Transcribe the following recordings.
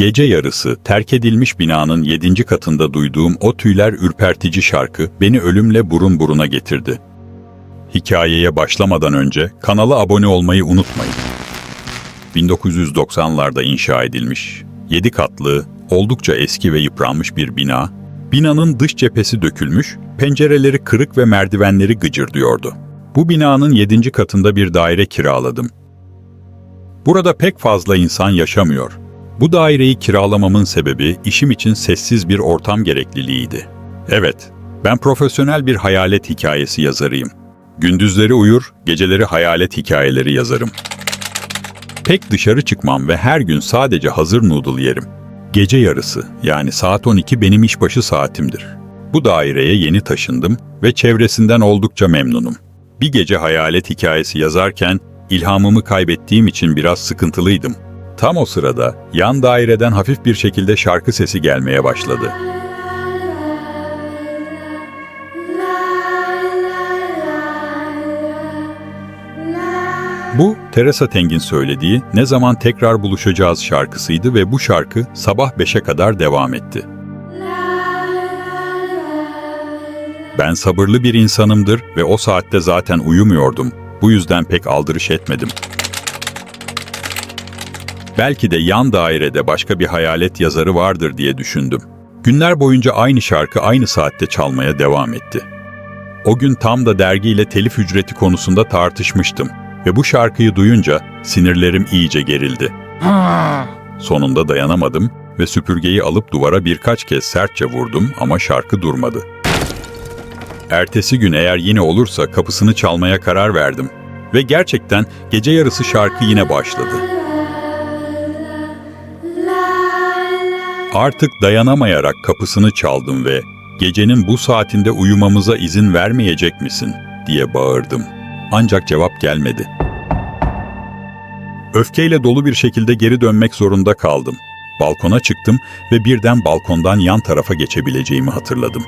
Gece yarısı terk edilmiş binanın yedinci katında duyduğum o tüyler ürpertici şarkı beni ölümle burun buruna getirdi. Hikayeye başlamadan önce kanala abone olmayı unutmayın. 1990'larda inşa edilmiş, 7 katlı, oldukça eski ve yıpranmış bir bina, binanın dış cephesi dökülmüş, pencereleri kırık ve merdivenleri gıcırdıyordu. Bu binanın 7. katında bir daire kiraladım. Burada pek fazla insan yaşamıyor. Bu daireyi kiralamamın sebebi işim için sessiz bir ortam gerekliliğiydi. Evet, ben profesyonel bir hayalet hikayesi yazarıyım. Gündüzleri uyur, geceleri hayalet hikayeleri yazarım. Pek dışarı çıkmam ve her gün sadece hazır noodle yerim. Gece yarısı yani saat 12 benim işbaşı saatimdir. Bu daireye yeni taşındım ve çevresinden oldukça memnunum. Bir gece hayalet hikayesi yazarken ilhamımı kaybettiğim için biraz sıkıntılıydım. Tam o sırada yan daireden hafif bir şekilde şarkı sesi gelmeye başladı. Bu Teresa Teng'in söylediği Ne Zaman Tekrar Buluşacağız şarkısıydı ve bu şarkı sabah 5'e kadar devam etti. Ben sabırlı bir insanımdır ve o saatte zaten uyumuyordum. Bu yüzden pek aldırış etmedim. Belki de yan dairede başka bir hayalet yazarı vardır diye düşündüm. Günler boyunca aynı şarkı aynı saatte çalmaya devam etti. O gün tam da dergiyle telif ücreti konusunda tartışmıştım ve bu şarkıyı duyunca sinirlerim iyice gerildi. Sonunda dayanamadım ve süpürgeyi alıp duvara birkaç kez sertçe vurdum ama şarkı durmadı. Ertesi gün eğer yine olursa kapısını çalmaya karar verdim. Ve gerçekten gece yarısı şarkı yine başladı. Artık dayanamayarak kapısını çaldım ve gecenin bu saatinde uyumamıza izin vermeyecek misin diye bağırdım. Ancak cevap gelmedi. Öfkeyle dolu bir şekilde geri dönmek zorunda kaldım. Balkona çıktım ve birden balkondan yan tarafa geçebileceğimi hatırladım.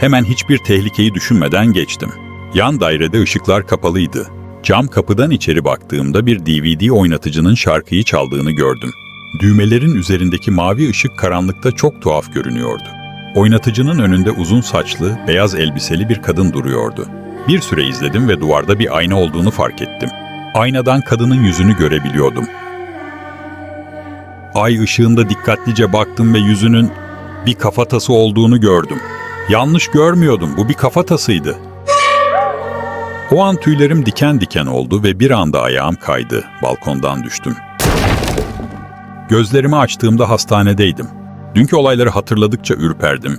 Hemen hiçbir tehlikeyi düşünmeden geçtim. Yan dairede ışıklar kapalıydı. Cam kapıdan içeri baktığımda bir DVD oynatıcının şarkıyı çaldığını gördüm. Düğmelerin üzerindeki mavi ışık karanlıkta çok tuhaf görünüyordu. Oynatıcının önünde uzun saçlı, beyaz elbiseli bir kadın duruyordu. Bir süre izledim ve duvarda bir ayna olduğunu fark ettim. Aynadan kadının yüzünü görebiliyordum. Ay ışığında dikkatlice baktım ve yüzünün bir kafatası olduğunu gördüm. Yanlış görmüyordum, bu bir kafatasıydı. O an tüylerim diken diken oldu ve bir anda ayağım kaydı, balkondan düştüm. Gözlerimi açtığımda hastanedeydim. Dünkü olayları hatırladıkça ürperdim.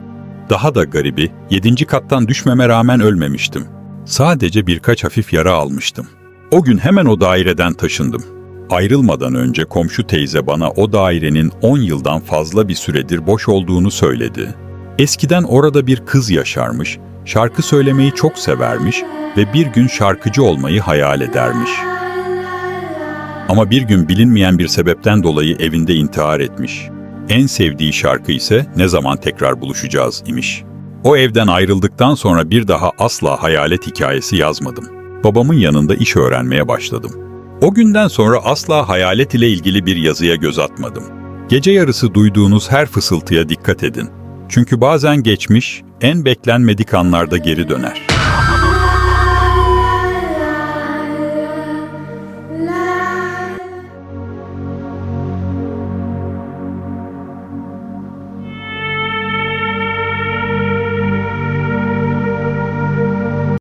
Daha da garibi, yedinci kattan düşmeme rağmen ölmemiştim. Sadece birkaç hafif yara almıştım. O gün hemen o daireden taşındım. Ayrılmadan önce komşu teyze bana o dairenin 10 yıldan fazla bir süredir boş olduğunu söyledi. Eskiden orada bir kız yaşarmış, şarkı söylemeyi çok severmiş ve bir gün şarkıcı olmayı hayal edermiş. Ama bir gün bilinmeyen bir sebepten dolayı evinde intihar etmiş. En sevdiği şarkı ise Ne Zaman Tekrar Buluşacağız imiş. O evden ayrıldıktan sonra bir daha asla hayalet hikayesi yazmadım. Babamın yanında iş öğrenmeye başladım. O günden sonra asla hayalet ile ilgili bir yazıya göz atmadım. Gece yarısı duyduğunuz her fısıltıya dikkat edin. Çünkü bazen geçmiş en beklenmedik anlarda geri döner.